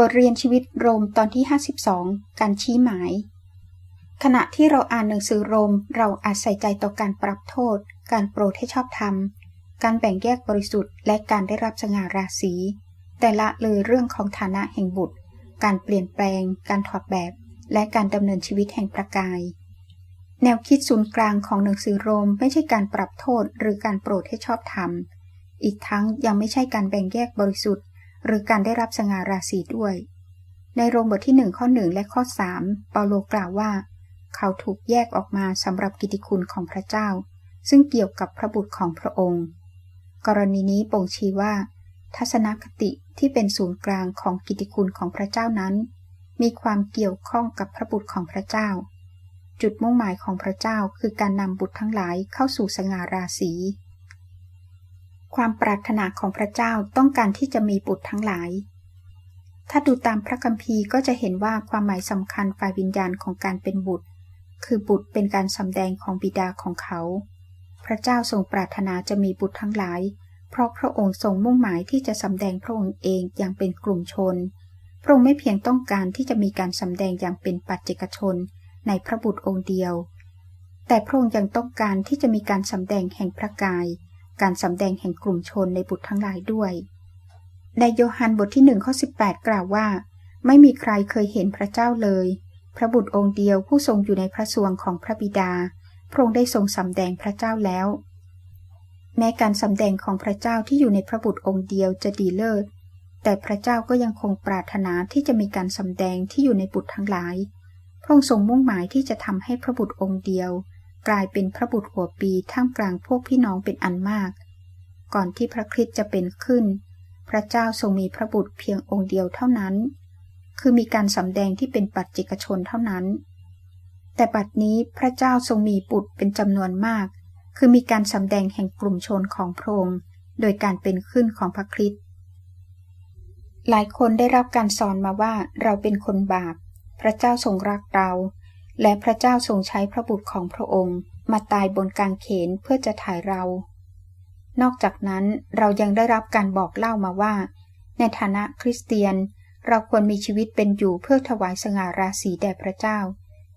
บทเรียนชีวิตโรมตอนที่ 52 การชี้หมาย ขณะที่เราอ่านหนังสือโรม เราอาจใส่ใจต่อการปรับโทษ การโปรดให้ชอบธรรม การแบ่งแยกบริสุทธิ์ และการได้รับสง่าราศี แต่ละเลยเรื่องของฐานะแห่งบุตร การเปลี่ยนแปลง การถอดแบบ และการดำเนินชีวิตแห่งประกาย แนวคิดศูนย์กลางของหนังสือโรมไม่ใช่การปรับโทษ หรือการโปรดให้ชอบธรรม อีกทั้งยังไม่ใช่การแบ่งแยกบริสุทธิ์ หรือการได้รับสง่าราศีด้วย ในโรมบทที่หนึ่งข้อหนึ่งและข้อสามเปาโลกล่าวว่า เขาถูกแยกออกมาสำหรับกิติคุณของพระเจ้า ซึ่งเกี่ยวกับพระบุตรของพระองค์ กรณีนี้บ่งชี้ว่า ทัศนคติที่เป็นศูนย์กลางของกิติคุณของพระเจ้านั้น มีความเกี่ยวข้องกับพระบุตรของพระเจ้า จุดมุ่งหมายของพระเจ้าคือการนำบุตรทั้งหลายเข้าสู่สง่าราศี ความปรารถนาของพระเจ้าต้องการที่จะมีบุตรทั้งหลาย ถ้าดูตามพระคัมภีร์ก็จะเห็นว่าความหมายสำคัญฝ่ายวิญญาณของการเป็นบุตร คือบุตรเป็นการสำแดงของบิดาของเขา พระเจ้าทรงปรารถนาจะมีบุตรทั้งหลาย เพราะพระองค์ทรงมุ่งหมายที่จะสำแดงพระองค์เองอย่างเป็นกลุ่มชน พระองค์ไม่เพียงต้องการที่จะมีการสำแดงอย่างเป็นปัจเจกชน ในพระบุตรองค์เดียว แต่พระองค์ยังต้องการที่จะมีการสำแดงแห่งพระกาย การสำแดงแห่งกลุ่มชนในบุตรทั้งหลายด้วยในโยฮันบทที่หนึ่งข้อ18 กล่าวว่า ไม่มีใครเคยเห็นพระเจ้าเลย พระบุตรองค์เดียวผู้ทรงอยู่ในพระสวงของพระบิดา พระองค์ได้ทรงสำแดงพระเจ้าแล้วแม้การสำแดงของพระเจ้าที่อยู่ในพระบุตรองค์เดียวจะดีเลิศ แต่พระเจ้าก็ยังคงปรารถนาที่จะมีการสำแดงที่อยู่ในบุตรทั้งหลาย พระองค์ทรงมุ่งหมายที่จะทำให้พระบุตรองค์เดียว กลายเป็นพระบุตรหัวปีท่ามกลางพวกพี่น้องเป็นอันมาก ก่อนที่พระคริสต์จะเป็นขึ้น พระเจ้าทรงมีพระบุตรเพียงองค์เดียวเท่านั้น คือมีการสำแดงที่เป็นปัจจิกชนเท่านั้น แต่บัดนี้พระเจ้าทรงมีบุตรเป็นจำนวนมาก คือมีการสำแดงแห่งกลุ่มชนของพระองค์โดยการเป็นขึ้นของพระคริสต์หลายคนได้รับการสอนมาว่าเราเป็นคนบาป พระเจ้าทรงรักเรา และพระเจ้าทรงใช้พระบุตรของพระองค์ มาตายบนกางเขนเพื่อจะถ่ายเรา นอกจากนั้นเรายังได้รับการบอกเล่ามาว่า ในฐานะคริสเตียน เราควรมีชีวิตเป็นอยู่เพื่อถวายสง่าราศีแด่พระเจ้า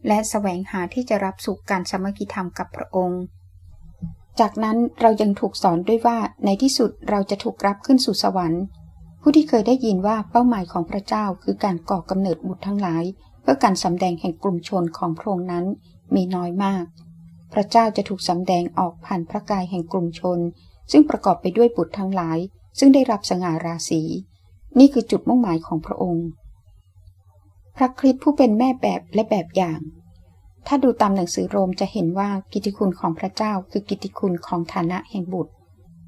และแสวงหาที่จะรับสุขการสมัคคีธรรมกับพระองค์ จากนั้นเรายังถูกสอนด้วยว่าในที่สุดเราจะถูกรับขึ้นสู่สวรรค์ ผู้ที่เคยได้ยินว่าเป้าหมายของพระเจ้าคือการก่อกำเนิดบุตรทั้งหลาย เพื่อการสำแดงแห่งกลุ่มชนของพระองค์นั้นมีน้อยมาก พระเจ้าจะถูกสำแดงออกผ่านพระกายแห่งกลุ่มชน ซึ่งประกอบไปด้วยบุตรทั้งหลาย ซึ่งได้รับสง่าราศี นี่คือจุดมุ่งหมายของพระองค์ พระคริสต์ผู้เป็นแม่แบบและแบบอย่าง ถ้าดูตามหนังสือโรมจะเห็นว่ากิติคุณของพระเจ้าคือกิติคุณของฐานะแห่งบุตร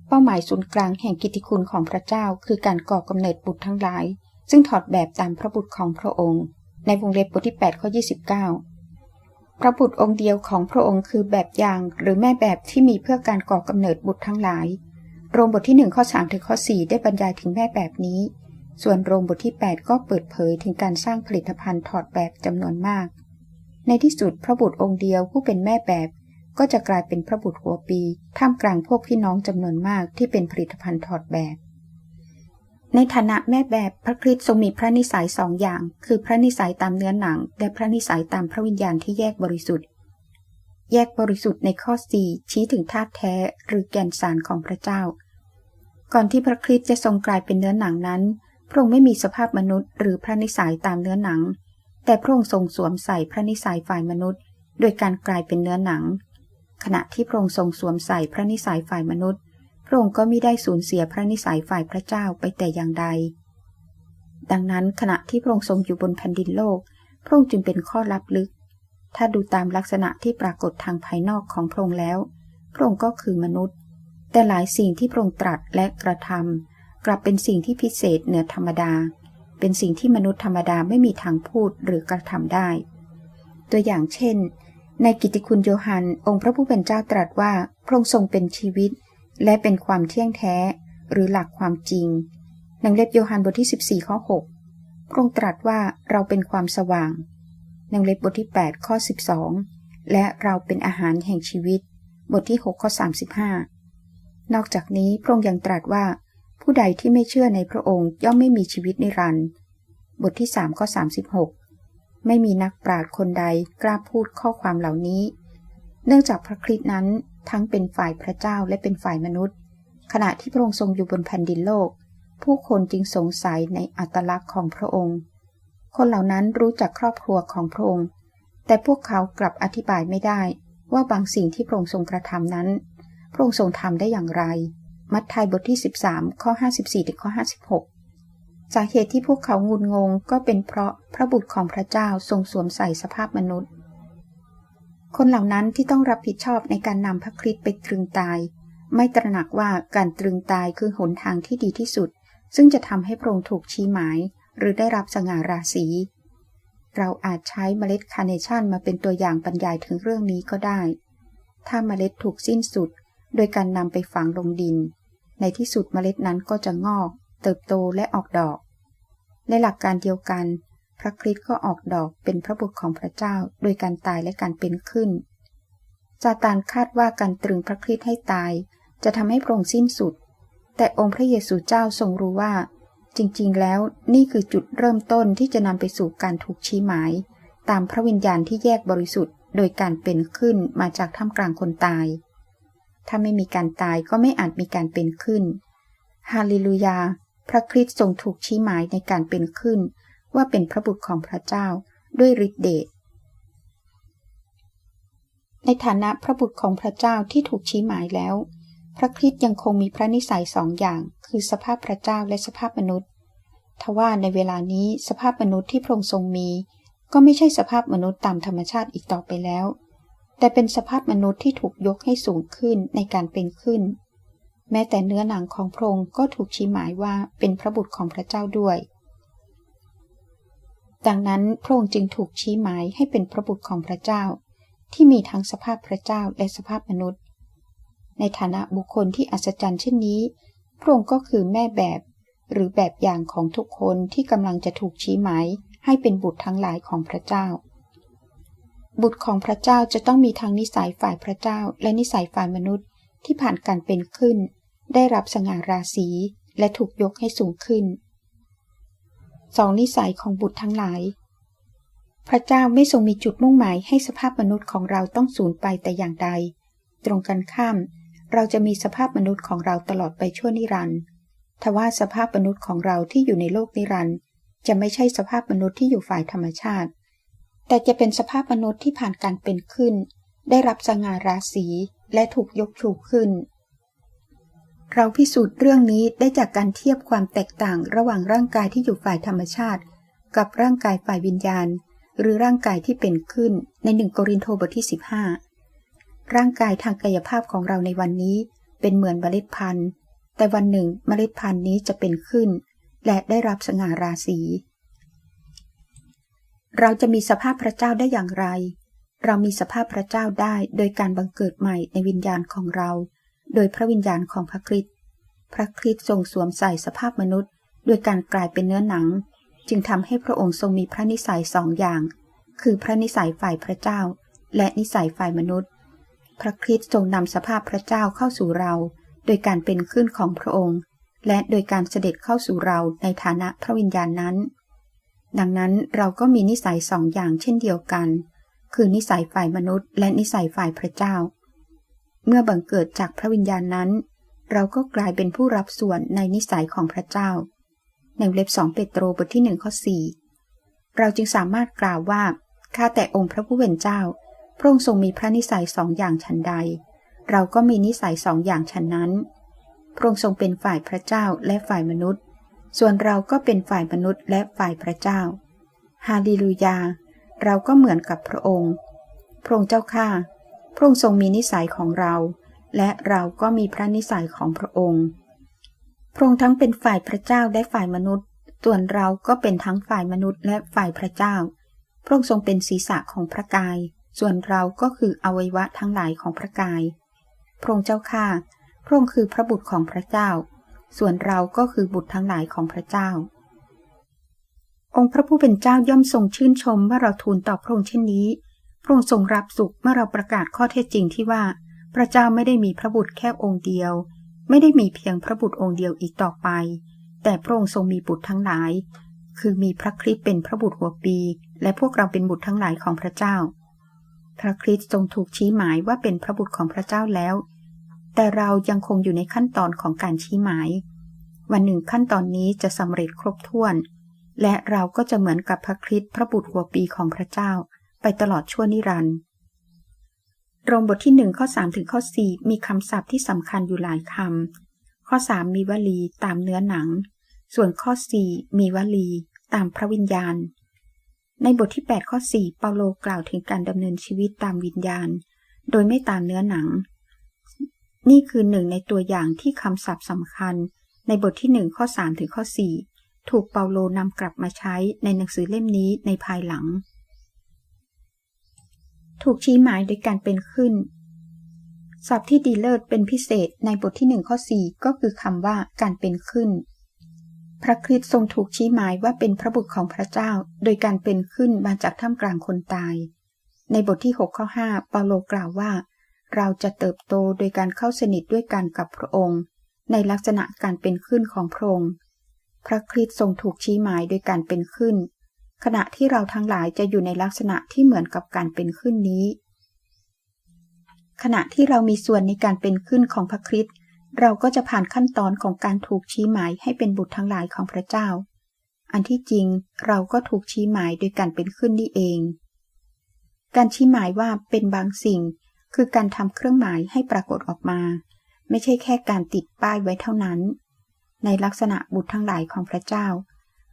เป้าหมายศูนย์กลางแห่งกิติคุณของพระเจ้า คือการก่อกำเนิดบุตรทั้งหลาย ซึ่งถอดแบบตามพระบุตรของพระองค์ ในวงเล็บบทที่8ข้อ29 พระบุตรองค์เดียวของพระองค์คือแบบอย่างหรือแม่แบบที่มีเพื่อการก่อกำเนิดบุตรทั้งหลาย โรมบทที่ 1 ข้อ3ถึงข้อ 4 ได้บรรยายถึงแม่แบบนี้ ส่วนโรมบทที่ 8 ก็เปิดเผยถึงการสร้างผลิตภัณฑ์ถอดแบบจำนวนมาก ในที่สุดพระบุตรองค์เดียวผู้เป็นแม่แบบก็จะกลายเป็นพระบุตรหัวปี ท่ามกลางพวกพี่น้องจำนวนมากที่เป็นผลิตภัณฑ์ถอดแบบ ในฐานะแม่แบบพระคริสต์ทรงมีพระนิสัยสองอย่าง คือพระนิสัยตามเนื้อหนัง และพระนิสัยตามพระวิญญาณที่แยกบริสุทธิ์ แยกบริสุทธิ์ในข้อสี่ชี้ถึงธาตุแท้หรือแก่นสารของพระเจ้า ก่อนที่พระคริสต์จะทรงกลายเป็นเนื้อหนังนั้น พระองค์ไม่มีสภาพมนุษย์ หรือพระนิสัยตามเนื้อหนัง แต่พระองค์ทรงสวมใส่พระนิสัยฝ่ายมนุษย์ โดยการกลายเป็นเนื้อหนัง ขณะที่พระองค์ทรงสวมใส่พระนิสัยฝ่ายมนุษย์ พระองค์ก็มิได้สูญเสียพระนิสัยฝ่ายพระเจ้าไปแต่อย่างใด ดังนั้นขณะที่พระองค์ทรงอยู่บนแผ่นดินโลก พระองค์จึงเป็นข้อลับลึก ถ้าดูตามลักษณะที่ปรากฏทางภายนอกของพระองค์แล้ว พระองค์ก็คือมนุษย์ แต่หลายสิ่งที่พระองค์ตรัสและกระทำกลับเป็นสิ่งที่พิเศษเหนือธรรมดา เป็นสิ่งที่มนุษย์ธรรมดาไม่มีทางพูดหรือกระทำได้ ตัวอย่างเช่น ในกิติคุณโยฮันองค์พระผู้เป็นเจ้าตรัสว่าพระองค์ทรงเป็นชีวิต และเป็นความเที่ยงแท้ หรือหลักความจริงหนังเล็บโยฮันบทที่ 14 ข้อ 6 พระองค์ตรัสว่าเราเป็นความสว่างหนังเล็บบทที่ 8 ข้อ 12 และเราเป็นอาหารแห่งชีวิต บทที่ 6 ข้อ 35 นอกจากนี้พระองค์ยังตรัสว่า ผู้ใดที่ไม่เชื่อในพระองค์ย่อมไม่มีชีวิตนิรันดร์บทที่ 3 ข้อ 36 ไม่มีนักปราชญ์คนใดกล้าพูดข้อความเหล่านี้ เนื่องจากพระคริสต์นั้น ทั้งเป็นฝ่ายพระเจ้าและเป็นฝ่ายมนุษย์ ขณะที่พระองค์ทรงอยู่บนแผ่นดินโลก ผู้คนจึงสงสัยในอัตลักษณ์ของพระองค์ คนเหล่านั้นรู้จักครอบครัวของพระองค์ แต่พวกเขากลับอธิบายไม่ได้ว่าบางสิ่งที่พระองค์ทรงกระทำนั้น พระองค์ทรงทำได้อย่างไร มัทธิวบทที่ 13 ข้อ 54ถึงข้อ 56สากเหตุที่พวกเขางุนงงก็เป็นเพราะพระบุตรของพระเจ้าทรงสวมใส่สภาพมนุษย์ คนเหล่านั้นที่ต้องรับผิดชอบในการนำพระคริสต์ไปตรึงตาย ไม่ตระหนักว่าการตรึงตายคือหนทางที่ดีที่สุด ซึ่งจะทำให้พระองค์ถูกชี้หมาย หรือได้รับสง่าราศีเราอาจใช้เมล็ดคาร์เนชั่นมาเป็นตัวอย่างบรรยายถึงเรื่องนี้ก็ได้ ถ้าเมล็ดถูกสิ้นสุด โดยการนำไปฝังลงดิน ในที่สุดเมล็ดนั้นก็จะงอก เติบโตและออกดอก ในหลักการเดียวกัน พระคริสต์ก็ออกดอกเป็นพระบุตรของพระเจ้า โดยการตายและการเป็นขึ้นซาตานคาดว่าการตรึงพระคริสต์ให้ตาย จะทำให้พระองค์สิ้นสุด แต่องค์พระเยซูเจ้าทรงรู้ว่า จริงๆ แล้วนี่คือจุดเริ่มต้นที่จะนำไปสู่การถูกชี้หมาย ตามพระวิญญาณที่แยกบริสุทธิ์ โดยการเป็นขึ้นมาจากท่ามกลางคนตาย ถ้าไม่มีการตายก็ไม่อาจมีการเป็นขึ้น ฮาเลลูยา พระคริสต์ทรงถูกชี้หมายในการเป็นขึ้น ว่าเป็นพระบุตรของพระเจ้าด้วยฤทธิเดช ในฐานะพระบุตรของพระเจ้าที่ถูกชี้หมายแล้ว พระคริสต์ยังคงมีพระนิสัยสองอย่าง คือสภาพพระเจ้าและสภาพมนุษย์ทว่าในเวลานี้สภาพมนุษย์ที่พระองค์ทรงมี ก็ไม่ใช่สภาพมนุษย์ตามธรรมชาติอีกต่อไปแล้ว แต่เป็นสภาพมนุษย์ที่ถูกยกให้สูงขึ้นในการเป็นขึ้น แม้แต่เนื้อหนังของพระองค์ก็ถูกชี้หมายว่าเป็นพระบุตรของพระเจ้าด้วย ดังนั้นพระองค์จึงถูกชี้หมายให้เป็นพระบุตรของพระเจ้า ที่มีทั้งสภาพพระเจ้าและสภาพมนุษย์ ในฐานะบุคคลที่อัศจรรย์เช่นนี้ พระองค์ก็คือแม่แบบหรือแบบอย่างของทุกคนที่กำลังจะถูกชี้หมายให้เป็นบุตรทั้งหลายของพระเจ้า บุตรของพระเจ้าจะต้องมีทั้งนิสัยฝ่ายพระเจ้า และนิสัยฝ่ายมนุษย์ที่ผ่านการเป็นขึ้น ได้รับสง่าราศีและถูกยกให้สูงขึ้น สองนิสัยของบุตรทั้งหลาย พระเจ้าไม่ทรงมีจุดมุ่งหมายให้สภาพมนุษย์ของเราต้องสูญไปแต่อย่างใด ตรงกันข้าม เราจะมีสภาพมนุษย์ของเราตลอดไปชั่วนิรันดร์ทว่าสภาพมนุษย์ของเราที่อยู่ในโลกนิรันดร์จะไม่ใช่สภาพมนุษย์ที่อยู่ฝ่ายธรรมชาติ แต่จะเป็นสภาพมนุษย์ที่ผ่านการเป็นขึ้น ได้รับสง่าราศีและถูกยกชูขึ้น เราพิสูจน์เรื่องนี้ได้จากการเทียบความแตกต่างระหว่างร่างกายที่อยู่ฝ่ายธรรมชาติ กับร่างกายฝ่ายวิญญาณ หรือร่างกายที่เป็นขึ้นในหนึ่งโกรินโทบทที่ 15 ร่างกายทางกายภาพของเราในวันนี้เป็นเหมือนเมล็ดพันธุ์ แต่วันหนึ่งเมล็ดพันธุ์นี้จะเป็นขึ้น และได้รับสง่าราศี เราจะมีสภาพพระเจ้าได้อย่างไร เรามีสภาพพระเจ้าได้โดยการบังเกิดใหม่ในวิญญาณของเรา โดยพระวิญญาณของพระคริสต์พระคริสต์ทรงสวมใส่สภาพมนุษย์โดยการกลายเป็นเนื้อหนัง จึงทำให้พระองค์ทรงมีพระนิสัยสองอย่าง คือพระนิสัยฝ่ายพระเจ้า และนิสัยฝ่ายมนุษย์ พระคริสต์ทรงนำสภาพพระเจ้าเข้าสู่เรา โดยการเป็นขึ้นของพระองค์ และโดยการเสด็จเข้าสู่เราในฐานะพระวิญญาณนั้น ดังนั้นเราก็มีนิสัยสองอย่างเช่นเดียวกัน คือนิสัยฝ่ายมนุษย์ และนิสัยฝ่ายพระเจ้า เมื่อบังเกิดจากพระวิญญาณนั้น เราก็กลายเป็นผู้รับส่วนในนิสัยของพระเจ้า ในเล็บสองเปโตรบทที่หนึ่งข้อสี่เราจึงสามารถกล่าวว่าข้าแต่องค์พระผู้เป็นเจ้า พระองค์ทรงมีพระนิสัยสองอย่างฉันใด เราก็มีนิสัยสองอย่างฉันนั้น พระองค์ทรงเป็นฝ่ายพระเจ้าและฝ่ายมนุษย์ ส่วนเราก็เป็นฝ่ายมนุษย์และฝ่ายพระเจ้า ฮาเลลูยา เราก็เหมือนกับพระองค์ พระองค์เจ้าข้า พระองค์ทรงมีนิสัยของเรา และเราก็มีพระนิสัยของพระองค์ พระองค์ทั้งเป็นฝ่ายพระเจ้าและฝ่ายมนุษย์ ส่วนเราก็เป็นทั้งฝ่ายมนุษย์และฝ่ายพระเจ้า พระองค์ทรงเป็นศีรษะของพระกาย ส่วนเราก็คืออวัยวะทั้งหลายของพระกาย พระองค์เจ้าข้าพระองค์คือพระบุตรของพระเจ้า ส่วนเราก็คือบุตรทั้งหลายของพระเจ้า องค์พระผู้เป็นเจ้าย่อมทรงชื่นชมเมื่อเราทูลต่อพระองค์เช่นนี้ ระองค์ทรงรับสุขเมื่อเราประกาศข้อเท็จจริงที่ว่า พระเจ้าไม่ได้มีพระบุตรแค่องค์เดียว ไม่ได้มีเพียงพระบุตรองค์เดียวอีกต่อไป แต่พระองค์ทรงมีบุตรทั้งหลาย คือมีพระคริสต์เป็นพระบุตรหัวปี และพวกเราเป็นบุตรทั้งหลายของพระเจ้า พระคริสต์ทรงถูกชี้หมายว่าเป็นพระบุตรของพระเจ้าแล้ว แต่เรายังคงอยู่ในขั้นตอนของการชี้หมาย วันหนึ่งขั้นตอนนี้จะสำเร็จครบถ้วน และเราก็จะเหมือนกับพระคริสต์พระบุตรหัวปีของพระเจ้า ตลอดชั่วนิรันดร์รมบทที่หนึ่งข้อ3ถึงข้อ4มีคำศัพท์ที่สำคัญอยู่หลายคำ ข้อ3มีวลีตามเนื้อหนัง ส่วนข้อ4มีวลีตามพระวิญญาณ ในบทที่ 8 ข้อ 4 เปาโลกล่าวถึงการดำเนินชีวิตตามวิญญาณ โดยไม่ตามเนื้อหนัง นี่คือหนึ่งในตัวอย่างที่คำศัพท์สำคัญ ในบทที่ 1 ข้อ 3 ถึงข้อ 4 ถูกเปาโลนำกลับมาใช้ในหนังสือเล่มนี้ในภายหลัง ถูกชี้หมายโดยการเป็นขึ้น ศัพท์ที่ดีเลิศเป็นพิเศษในบทที่หนึ่งข้อ4ก็คือคำว่าการเป็นขึ้น พระคริสต์ทรงถูกชี้หมายว่าเป็นพระบุตรของพระเจ้า โดยการเป็นขึ้นมาจากท่ามกลางคนตาย ในบทที่6ข้อ5เปาโลกล่าวว่า เราจะเติบโตโดยการเข้าสนิทด้วยกันกับพระองค์ ในลักษณะการเป็นขึ้นของพระองค์พระคริสต์ทรงถูกชี้หมายโดยการเป็นขึ้น ขณะที่เราทั้งหลายจะอยู่ในลักษณะที่เหมือนกับการเป็นขึ้นนี้ ขณะที่เรามีส่วนในการเป็นขึ้นของพระคริสต์เราก็จะผ่านขั้นตอนของการถูกชี้หมายให้เป็นบุตรทั้งหลายของพระเจ้า อันที่จริงเราก็ถูกชี้หมายโดยการเป็นขึ้นนี่เอง การชี้หมายว่าเป็นบางสิ่ง คือการทำเครื่องหมายให้ปรากฏออกมา ไม่ใช่แค่การติดป้ายไว้เท่านั้น ในลักษณะบุตรทั้งหลายของพระเจ้า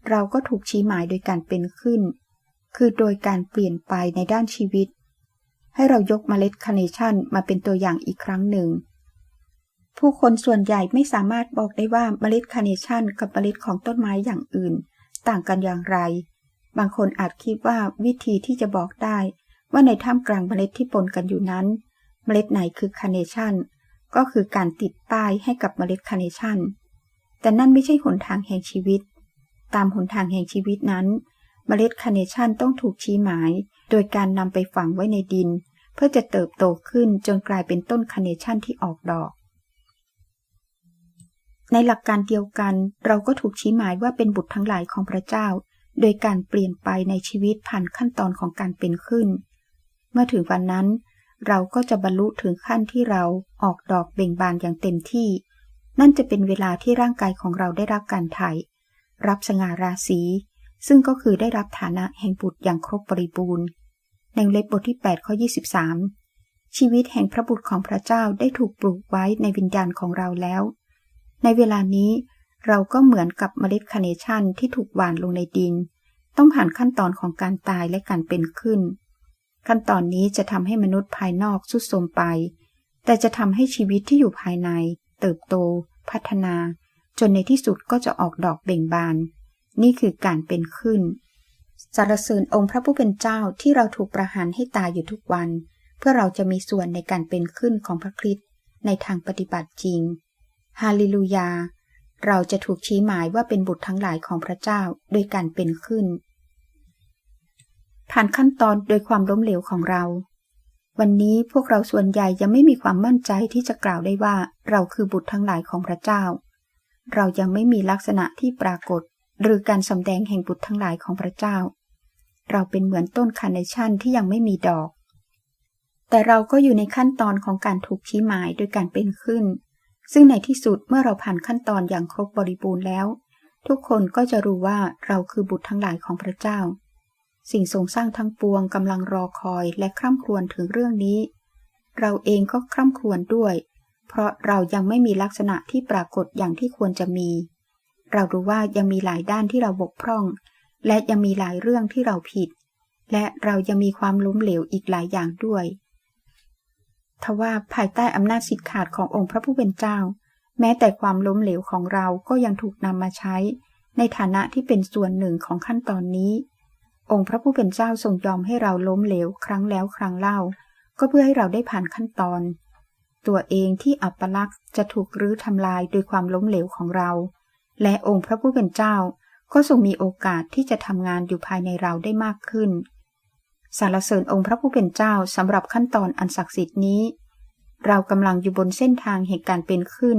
เราก็ถูกชี้หมายโดยการเป็นขึ้น คือโดยการเปลี่ยนไปในด้านชีวิต ให้เรายกเมล็ดคาร์เนชั่นมาเป็นตัวอย่างอีกครั้งหนึ่ง ผู้คนส่วนใหญ่ไม่สามารถบอกได้ว่าเมล็ดคาร์เนชั่นกับเมล็ดของต้นไม้อย่างอื่น ต่างกันอย่างไร บางคนอาจคิดว่าวิธีที่จะบอกได้ ว่าในท่ามกลางเมล็ดที่ปนกันอยู่นั้น เมล็ดไหนคือคาร์เนชั่นก็คือการติดป้ายให้กับเมล็ดคาร์เนชั่นแต่นั่นไม่ใช่หนทางแห่งชีวิต ตามหนทางแห่งชีวิตนั้น เมล็ดคาเนชั่นต้องถูกชี้หมาย โดยการนำไปฝังไว้ในดิน เพื่อจะเติบโตขึ้นจนกลายเป็นต้นคาเนชั่นที่ออกดอก ในหลักการเดียวกัน เราก็ถูกชี้หมายว่าเป็นบุตรทั้งหลายของพระเจ้า โดยการเปลี่ยนไปในชีวิตผ่านขั้นตอนของการเป็นขึ้น เมื่อถึงวันนั้น เราก็จะบรรลุถึงขั้นที่เราออกดอกเบ่งบานอย่างเต็มที่ นั่นจะเป็นเวลาที่ร่างกายของเราได้รับการไถ่ รับสง่าราศี ซึ่งก็คือได้รับฐานะแห่งบุตรอย่างครบบริบูรณ์ในเล็บบทที่8ข้อ23 ชีวิตแห่งพระบุตรของพระเจ้าได้ถูกปลูกไว้ในวิญญาณของเราแล้ว ในเวลานี้เราก็เหมือนกับเมล็ดคาเนชั่นที่ถูกหว่านลงในดิน ต้องผ่านขั้นตอนของการตายและการเป็นขึ้น ขั้นตอนนี้จะทำให้มนุษย์ภายนอกสุดโทมไป แต่จะทำให้ชีวิตที่อยู่ภายใน เติบโต พัฒนา จนในที่สุดก็จะออกดอกเบ่งบาน นี่คือการเป็นขึ้นสรรเสริญองค์พระผู้เป็นเจ้าที่เราถูกประหารให้ตายอยู่ทุกวัน เพื่อเราจะมีส่วนในการเป็นขึ้นของพระคริสต์ในทางปฏิบัติจริง ฮาเลลูยา เราจะถูกชี้หมายว่าเป็นบุตรทั้งหลายของพระเจ้าโดยการเป็นขึ้น ผ่านขั้นตอนโดยความล้มเหลวของเรา วันนี้พวกเราส่วนใหญ่ยังไม่มีความมั่นใจที่จะกล่าวได้ว่าเราคือบุตรทั้งหลายของพระเจ้า เรายังไม่มีลักษณะที่ปรากฏ หรือการสำแดงแห่งบุตรทั้งหลายของพระเจ้า เราเป็นเหมือนต้นคาร์เนชั่นที่ยังไม่มีดอก แต่เราก็อยู่ในขั้นตอนของการถูกชี้หมายโดยการเป็นขึ้น ซึ่งในที่สุดเมื่อเราผ่านขั้นตอนอย่างครบบริบูรณ์แล้ว ทุกคนก็จะรู้ว่าเราคือบุตรทั้งหลายของพระเจ้า สิ่งทรงสร้างทั้งปวงกำลังรอคอยและคร่ำครวญถึงเรื่องนี้ เราเองก็คร่ำครวญด้วย เพราะเรายังไม่มีลักษณะที่ปรากฏอย่างที่ควรจะมี เรารู้ว่ายังมีหลายด้านที่เราบกพร่อง และยังมีหลายเรื่องที่เราผิด และเรายังมีความล้มเหลวอีกหลายอย่างด้วยทว่าภายใต้อำนาจสิทธิขาดขององค์พระผู้เป็นเจ้า แม้แต่ความล้มเหลวของเราก็ยังถูกนำมาใช้ ในฐานะที่เป็นส่วนหนึ่งของขั้นตอนนี้ องค์พระผู้เป็นเจ้าทรงยอมให้เราล้มเหลวครั้งแล้วครั้งเล่า ก็เพื่อให้เราได้ผ่านขั้นตอน ตัวเองที่อัปลักษณ์จะถูกรื้อทำลายโดยความล้มเหลวของเรา และองค์พระผู้เป็นเจ้าก็ทรงมีโอกาสที่จะทำงานอยู่ภายในเราได้มากขึ้น สารเสริญองค์พระผู้เป็นเจ้าสำหรับขั้นตอนอันศักดิ์สิทธิ์นี้ เรากำลังอยู่บนเส้นทางแห่งการเป็นขึ้น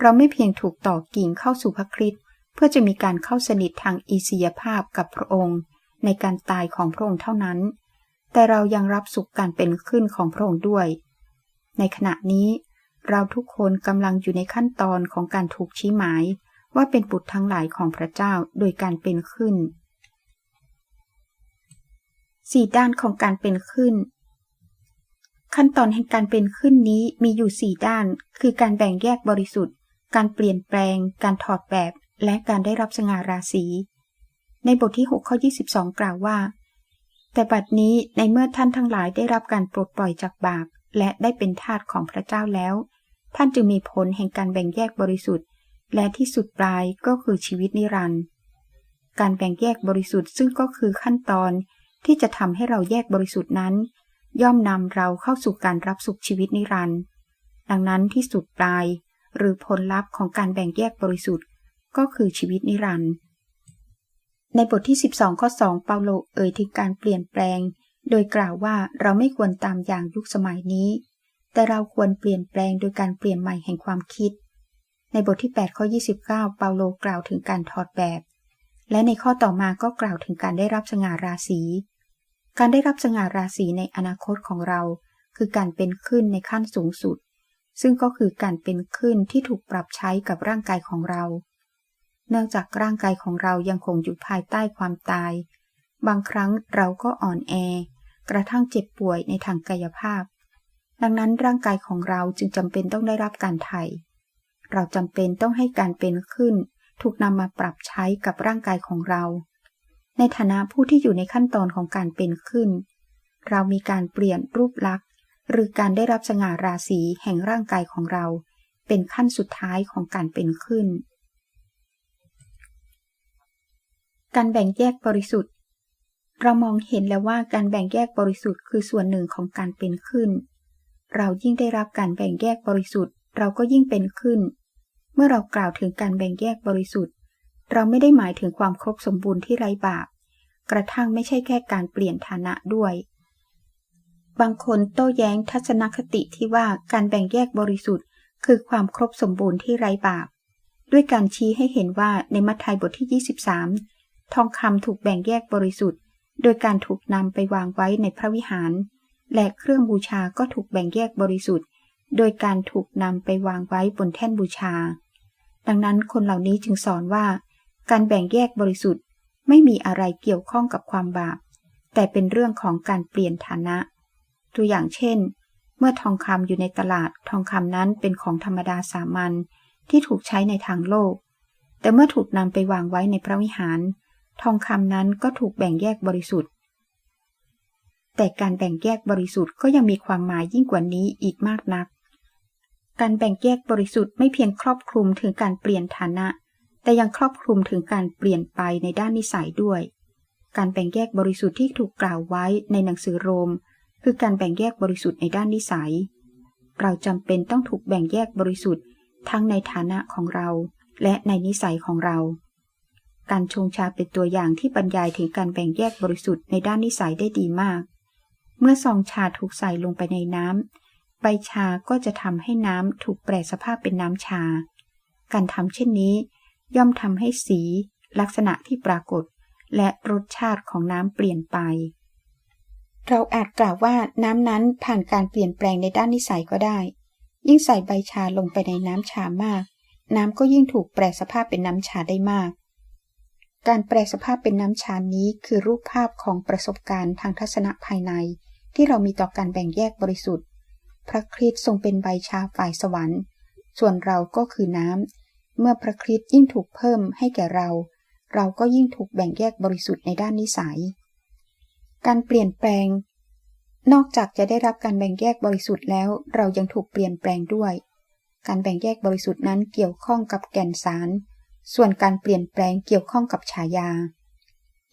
เราไม่เพียงถูกต่อกิ่งเข้าสู่พระคริสต์เพื่อจะมีการเข้าสนิททางอีสียภาพกับพระองค์ ในการตายของพระองค์เท่านั้น แต่เรายังรับสุขการเป็นขึ้นของพระองค์ด้วย ในขณะนี้ เราทุกคนกำลังอยู่ในขั้นตอนของการถูกชี้หมาย ว่าเป็นบุตรทั้งหลายของพระเจ้าโดยการเป็นขึ้นสี่ด้านของการเป็นขึ้น ขั้นตอนแห่งการเป็นขึ้นนี้มีอยู่สี่ด้าน คือการแบ่งแยกบริสุทธิ์ การเปลี่ยนแปลง การถอดแบบ และการได้รับสง่าราศี ในบทที่6ข้อ22 กล่าวว่า แต่บัดนี้ในเมื่อท่านทั้งหลายได้รับการปลดปล่อยจากบาป และได้เป็นทาสของพระเจ้าแล้ว ท่านจึงมีผลแห่งการแบ่งแยกบริสุทธิ์ และที่สุดปลายก็คือชีวิตนิรันดร์การแบ่งแยกบริสุทธิ์ซึ่งก็คือขั้นตอนที่จะทำให้เราแยกบริสุทธิ์นั้น ย่อมนำเราเข้าสู่การรับสุขชีวิตนิรันดร์ดังนั้นที่สุดปลาย หรือผลลัพธ์ของการแบ่งแยกบริสุทธิ์ ก็คือชีวิตนิรันดร์ในบทที่ 12 ข้อ 2 เปาโลเอ่ยถึงการเปลี่ยนแปลง โดยกล่าวว่าเราไม่ควรตามอย่างยุคสมัยนี้ แต่เราควรเปลี่ยนแปลงโดยการเปลี่ยนใหม่แห่งความคิด ในบทที่8ข้อ29 เปาโลกล่าวถึงการถอดแบบ และในข้อต่อมาก็กล่าวถึงการได้รับสง่าราศี การได้รับสง่าราศีในอนาคตของเรา คือการเป็นขึ้นในขั้นสูงสุด ซึ่งก็คือการเป็นขึ้นที่ถูกปรับใช้กับร่างกายของเรา เนื่องจากร่างกายของเรายังคงอยู่ภายใต้ความตาย บางครั้งเราก็อ่อนแอ กระทั่งเจ็บป่วยในทางกายภาพ ดังนั้นร่างกายของเราจึงจำเป็นต้องได้รับการไถ่เราจำเป็นต้องให้การเป็นขึ้น ถูกนำมาปรับใช้กับร่างกายของเรา ในฐานะผู้ที่อยู่ในขั้นตอนของการเป็นขึ้น เรามีการเปลี่ยนรูปลักษณ์ หรือการได้รับสง่าราศีแห่งร่างกายของเรา เป็นขั้นสุดท้ายของการเป็นขึ้น การแบ่งแยกบริสุทธิ์ เรามองเห็นแล้วว่าการแบ่งแยกบริสุทธิ์คือส่วนหนึ่งของการเป็นขึ้น เรายิ่งได้รับการแบ่งแยกบริสุทธิ์ เราก็ยิ่งเป็นขึ้น เมื่อเรากล่าวถึงการแบ่งแยกบริสุทธิ์ เราไม่ได้หมายถึงความครบสมบูรณ์ที่ไร้บาป กระทั่งไม่ใช่แค่การเปลี่ยนฐานะด้วย บางคนโต้แย้งทัศนคติที่ว่าการแบ่งแยกบริสุทธิ์ คือความครบสมบูรณ์ที่ไร้บาป ด้วยการชี้ให้เห็นว่าในมัทธิวบทที่ 23 ทองคำถูกแบ่งแยกบริสุทธิ์ โดยการถูกนำไปวางไว้ในพระวิหาร และเครื่องบูชาก็ถูกแบ่งแยกบริสุทธิ์ โดยการถูกนำไปวางไว้บนแท่นบูชา ดังนั้นคนเหล่านี้จึงสอนว่า การแบ่งแยกบริสุทธิ์ไม่มีอะไรเกี่ยวข้องกับความบาป แต่เป็นเรื่องของการเปลี่ยนฐานะ ตัวอย่างเช่น เมื่อทองคำอยู่ในตลาดทองคำนั้นเป็นของธรรมดาสามัญที่ถูกใช้ในทางโลก แต่เมื่อถูกนำไปวางไว้ในพระวิหาร ทองคำนั้นก็ถูกแบ่งแยกบริสุทธิ์ แต่การแบ่งแยกบริสุทธิ์ก็ยังมีความหมายยิ่งกว่านี้อีกมากนัก การแบ่งแยกบริสุทธิ์ไม่เพียงครอบคลุมถึงการเปลี่ยนฐานะ แต่ยังครอบคลุมถึงการเปลี่ยนไปในด้านนิสัยด้วย การแบ่งแยกบริสุทธิ์ที่ถูกกล่าวไว้ในหนังสือโรม คือการแบ่งแยกบริสุทธิ์ในด้านนิสัย เราจำเป็นต้องถูกแบ่งแยกบริสุทธิ์ทั้งในฐานะของเรา และในนิสัยของเรา การชงชาเป็นตัวอย่างที่บรรยายถึงการแบ่งแยกบริสุทธิ์ในด้านนิสัยได้ดีมาก เมื่อซองชาถูกใส่ลงไปในน้ำใบชาก็จะทำให้น้ำถูกแปรสภาพเป็นน้ำชา การทำเช่นนี้ ย่อมทำให้สี ลักษณะที่ปรากฏ และรสชาติของน้ำเปลี่ยนไป เราอาจกล่าวว่าน้ำนั้นผ่านการเปลี่ยนแปลงในด้านนิสัยก็ได้ ยิ่งใส่ใบชาลงไปในน้ำชามาก น้ำก็ยิ่งถูกแปลสภาพเป็นน้ำชาได้มาก การแปลสภาพเป็นน้ำชานี้คือรูปภาพของประสบการณ์ทางทัศนะภายใน ที่เรามีต่อการแบ่งแยกบริสุทธิ์ พระคริสต์ทรงเป็นใบชาฝ่ายสวรรค์ ส่วนเราก็คือน้ำ เมื่อพระคริสต์ยิ่งถูกเพิ่มให้แก่เรา เราก็ยิ่งถูกแบ่งแยกบริสุทธิ์ในด้านนิสัย การเปลี่ยนแปลง นอกจากจะได้รับการแบ่งแยกบริสุทธิ์แล้ว เรายังถูกเปลี่ยนแปลงด้วย การแบ่งแยกบริสุทธิ์นั้นเกี่ยวข้องกับแก่นสาร ส่วนการเปลี่ยนแปลงเกี่ยวข้องกับฉายา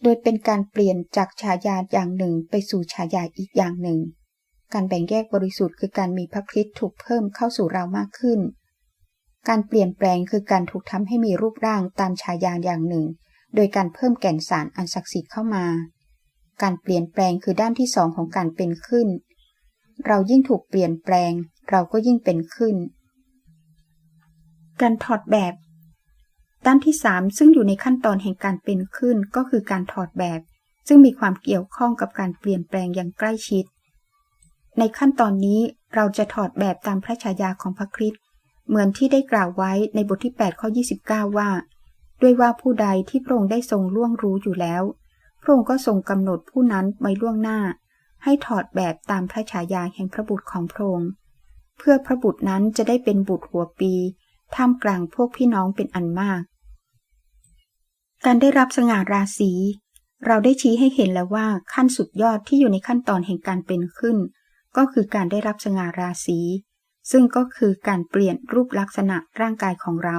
โดยเป็นการเปลี่ยนจากฉายาอย่างหนึ่งไปสู่ฉายาอีกอย่างหนึ่ง การแบ่งแยกบริสุทธิ์คือการมีพระคริสต์ถูกเพิ่มเข้าสู่เรามากขึ้น การเปลี่ยนแปลงคือการถูกทำให้มีรูปร่างตามฉายาอย่างหนึ่ง โดยการเพิ่มแก่นสารอันศักดิ์สิทธิ์เข้ามา การเปลี่ยนแปลงคือด้านที่สองของการเป็นขึ้น เรายิ่งถูกเปลี่ยนแปลง เราก็ยิ่งเป็นขึ้น การถอดแบบ ด้านที่ 3 ซึ่งอยู่ในขั้นตอนแห่งการเป็นขึ้นก็คือการถอดแบบ ซึ่งมีความเกี่ยวข้องกับการเปลี่ยนแปลงอย่างใกล้ชิด ในขั้นตอนนี้เราจะถอดแบบตามพระฉายาของพระคริสต์เหมือนที่ได้กล่าวไว้ในบทที่8ข้อ29 ว่า ด้วยว่าผู้ใดที่พระองค์ได้ทรงล่วงรู้อยู่แล้ว พระองค์ก็ทรงกำหนดผู้นั้นไว้ล่วงหน้า ให้ถอดแบบตามพระฉายาแห่งพระบุตรของพระองค์เพื่อพระบุตรนั้นจะได้เป็นบุตรหัวปีท่ามกลางพวกพี่น้องเป็นอันมาก การได้รับสง่าราศี เราได้ชี้ให้เห็นแล้วว่าขั้นสุดยอดที่อยู่ในขั้นตอนแห่งการเป็นขึ้น ก็คือการได้รับสง่าราศี ซึ่งก็คือการเปลี่ยนรูปลักษณะร่างกายของเรา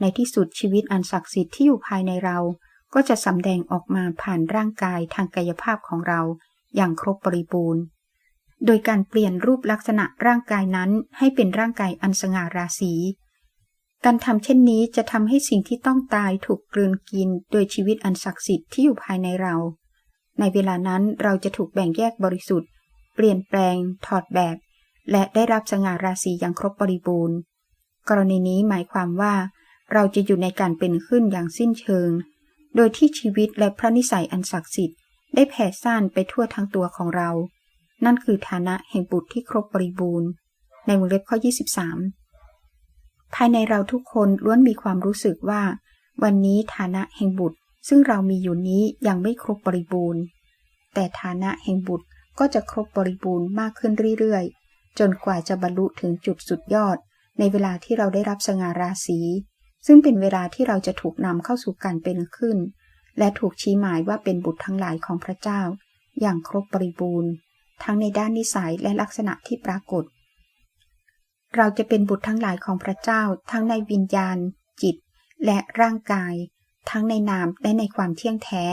ในที่สุดชีวิตอันศักดิ์สิทธิ์ที่อยู่ภายในเรา ก็จะสำแดงออกมาผ่านร่างกายทางกายภาพของเราอย่างครบบริบูรณ์ โดยการเปลี่ยนรูปลักษณะร่างกายนั้นให้เป็นร่างกายอันสง่าราศี การทำเช่นนี้จะทำให้สิ่งที่ต้องตายถูกกลืนกิน โดยชีวิตอันศักดิ์สิทธิ์ที่อยู่ภายในเรา ในเวลานั้นเราจะถูกแบ่งแยกบริสุทธิ์ เปลี่ยนแปลง ถอดแบบ และได้รับสง่าราศีอย่างครบบริบูรณ์ กรณีนี้หมายความว่า เราจะอยู่ในการเป็นขึ้นอย่างสิ้นเชิง โดยที่ชีวิตและพระนิสัยอันศักดิ์สิทธิ์ได้แผ่ซ่านไปทั่วทั้งตัวของเรา นั่นคือฐานะแห่งบุตรที่ครบบริบูรณ์ ในวงเล็บข้อ 23 ภายในเราทุกคนล้วนมีความรู้สึกว่า วันนี้ฐานะแห่งบุตร ซึ่งเรามีอยู่นี้ยังไม่ครบบริบูรณ์ แต่ฐานะแห่งบุตรก็จะครบบริบูรณ์มากขึ้นเรื่อยๆ จนกว่าจะบรรลุถึงจุดสุดยอด ในเวลาที่เราได้รับสง่าราศี ซึ่งเป็นเวลาที่เราจะถูกนำเข้าสู่การเป็นขึ้น และถูกชี้หมายว่าเป็นบุตรทั้งหลายของพระเจ้า อย่างครบบริบูรณ์ ทั้งในด้านนิสัยและลักษณะที่ปรากฏ เราจะเป็นบุตรทั้งหลายของพระเจ้า ทั้งในวิญญาณ จิต และร่างกาย ทั้งในนามและในความเที่ยงแท้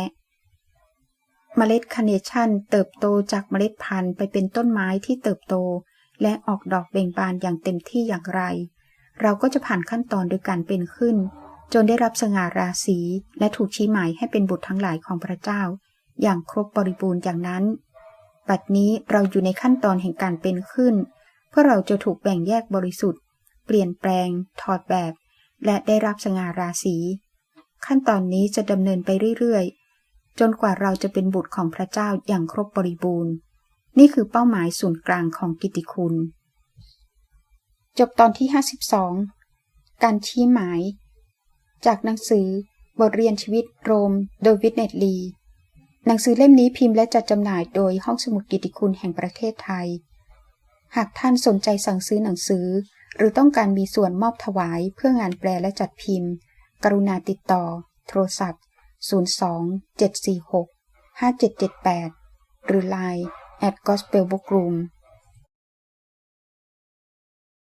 เมล็ดคาเนชั่นเติบโตจากเมล็ดพันธุ์ไปเป็นต้นไม้ที่เติบโต และออกดอกเบ่งบานอย่างเต็มที่อย่างไร เราก็จะผ่านขั้นตอนโดยการเป็นขึ้น จนได้รับสง่าราศีและถูกชี้หมายให้เป็นบุตรทั้งหลายของพระเจ้า อย่างครบบริบูรณ์อย่างนั้น บัดนี้เราอยู่ในขั้นตอนแห่งการเป็นขึ้น พื่อเราจะถูกแบ่งแยกบริสุทธิ์ เปลี่ยนแปลง ถอดแบบ และได้รับสง่าราศี ขั้นตอนนี้จะดำเนินไปเรื่อยๆ จนกว่าเราจะเป็นบุตรของพระเจ้าอย่างครบบริบูรณ์ นี่คือเป้าหมายศูนย์กลางของกิติคุณ จบตอนที่ 52 การชี้หมาย จากหนังสือบทเรียนชีวิตโรม โดยวิทเนตลี หนังสือเล่มนี้พิมพ์และจัดจำหน่ายโดยห้องสมุดกิติคุณแห่งประเทศไทย หากท่านสนใจสั่งซื้อหนังสือ หรือต้องการมีส่วนมอบถวายเพื่องานแปลและจัดพิมพ์ กรุณาติดต่อ โทรศัพท์ 02 746 5778 หรือ Line at gospel bookroom